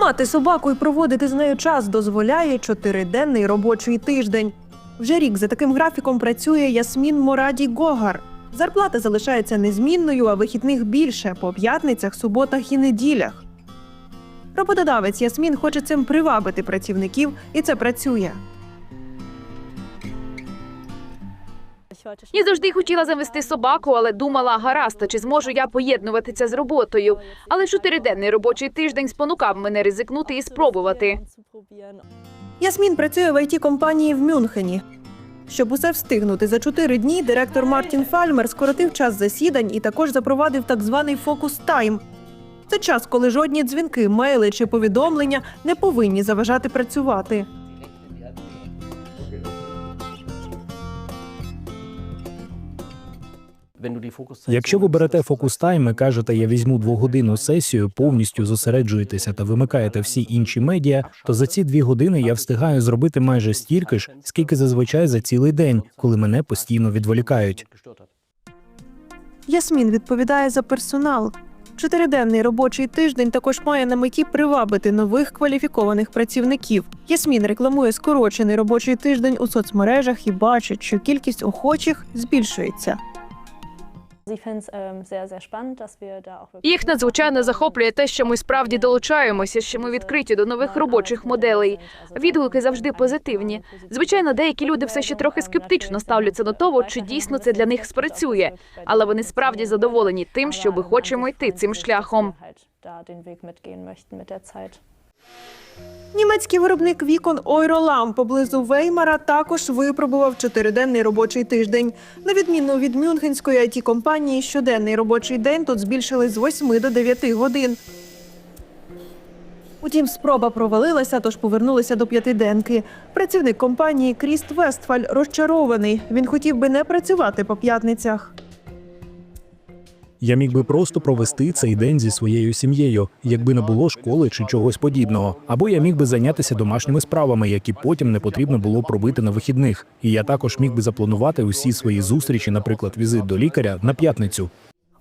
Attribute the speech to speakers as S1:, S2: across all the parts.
S1: Мати собаку і проводити з нею час дозволяє чотириденний робочий тиждень. Вже рік за таким графіком працює Ясмін Мораді Гогар. Зарплата залишається незмінною, а вихідних більше по п'ятницях, суботах і неділях. Роботодавець Ясмін хоче цим привабити працівників, і це працює.
S2: Я завжди хотіла завести собаку, але думала, гаразд, чи зможу я поєднувати це з роботою. Але чотириденний робочий тиждень спонукав мене ризикнути і спробувати.
S1: Ясмін працює в it компанії в Мюнхені. Щоб усе встигнути за чотири дні, директор Мартін Фальмер скоротив час засідань і також запровадив так званий фокус тайм. Це час, коли жодні дзвінки, мейли чи повідомлення не повинні заважати працювати.
S3: Якщо ви берете фокус тайм і кажете, я візьму двогодинну сесію, повністю зосереджуєтеся та вимикаєте всі інші медіа, то за ці дві години я встигаю зробити майже стільки ж, скільки зазвичай за цілий день, коли мене постійно відволікають.
S1: Ясмін відповідає за персонал. Чотириденний робочий тиждень також має на меті привабити нових кваліфікованих працівників. Ясмін рекламує скорочений робочий тиждень у соцмережах і бачить, що кількість охочих збільшується.
S2: Їх надзвичайно захоплює те, що ми справді долучаємося, що ми відкриті до нових робочих моделей. Відгуки завжди позитивні. Звичайно, деякі люди все ще трохи скептично ставляться до того, чи дійсно це для них спрацює, але вони справді задоволені тим, що ми хочемо йти цим шляхом.
S1: Німецький виробник вікон Ойролам поблизу Веймара також випробував чотириденний робочий тиждень. На відміну від мюнхенської it компанії, щоденний робочий день тут збільшили з 8 до 9 годин. Утім, спроба провалилася, тож повернулися до п'ятиденки. Працівник компанії Кріст Вестфаль розчарований. Він хотів би не працювати по п'ятницях.
S3: Я міг би просто провести цей день зі своєю сім'єю, якби не було школи чи чогось подібного. Або я міг би зайнятися домашніми справами, які потім не потрібно було б робити на вихідних. І я також міг би запланувати усі свої зустрічі, наприклад, візит до лікаря на п'ятницю.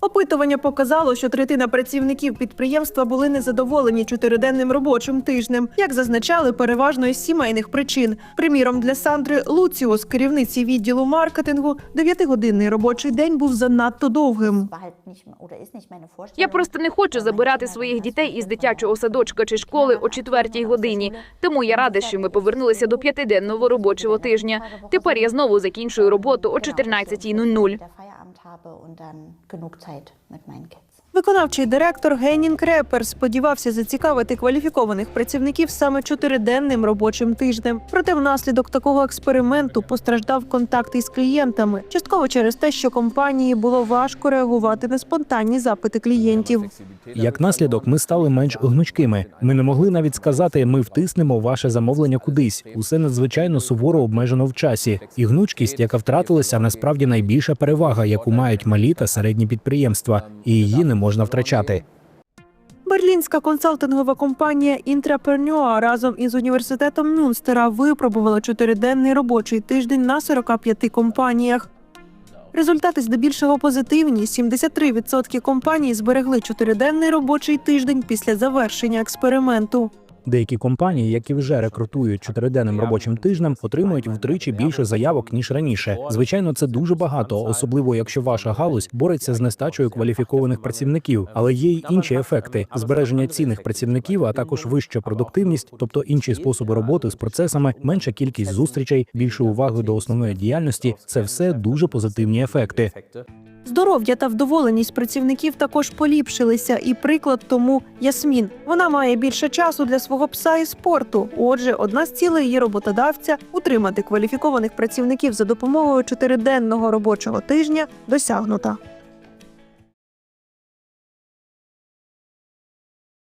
S1: Опитування показало, що третина працівників підприємства були незадоволені чотириденним робочим тижнем, як зазначали, переважно із сімейних причин. Приміром, для Сандри Луціус, керівниці відділу маркетингу, дев'ятигодинний робочий день був занадто довгим.
S2: Я просто не хочу забирати своїх дітей із дитячого садочка чи школи о четвертій годині. Тому я рада, що ми повернулися до п'ятиденного робочого тижня. Тепер я знову закінчую роботу о 14.00. habe und dann genug Zeit mit meinen Kindern.
S1: Виконавчий директор Генін Крепер сподівався зацікавити кваліфікованих працівників саме чотириденним робочим тижнем. Проте внаслідок такого експерименту постраждав контакт із клієнтами, частково через те, що компанії було важко реагувати на спонтанні запити клієнтів.
S3: Як наслідок, ми стали менш гнучкими. Ми не могли навіть сказати, ми втиснемо ваше замовлення кудись. Усе надзвичайно суворо обмежено в часі. І гнучкість, яка втратилася, насправді найбільша перевага, яку мають малі та середні підприємства, і її не можна втрачати.
S1: Берлінська консалтингова компанія Intrapreneur разом із університетом Мюнстера випробувала чотириденний робочий тиждень на 45 компаніях. Результати здебільшого позитивні. 73% компаній зберегли чотириденний робочий тиждень після завершення експерименту.
S3: Деякі компанії, які вже рекрутують чотириденним робочим тижнем, отримують втричі більше заявок ніж раніше. Звичайно, це дуже багато, особливо якщо ваша галузь бореться з нестачею кваліфікованих працівників. Але є й інші ефекти: збереження цінних працівників, а також вища продуктивність, тобто інші способи роботи з процесами, менша кількість зустрічей, більше уваги до основної діяльності. Це все дуже позитивні ефекти.
S1: Здоров'я та вдоволеність працівників також поліпшилися, і приклад тому Ясмін. Вона має більше часу для свого пса і спорту. Отже, одна з цілей її роботодавця утримати кваліфікованих працівників за допомогою чотириденного робочого тижня досягнута.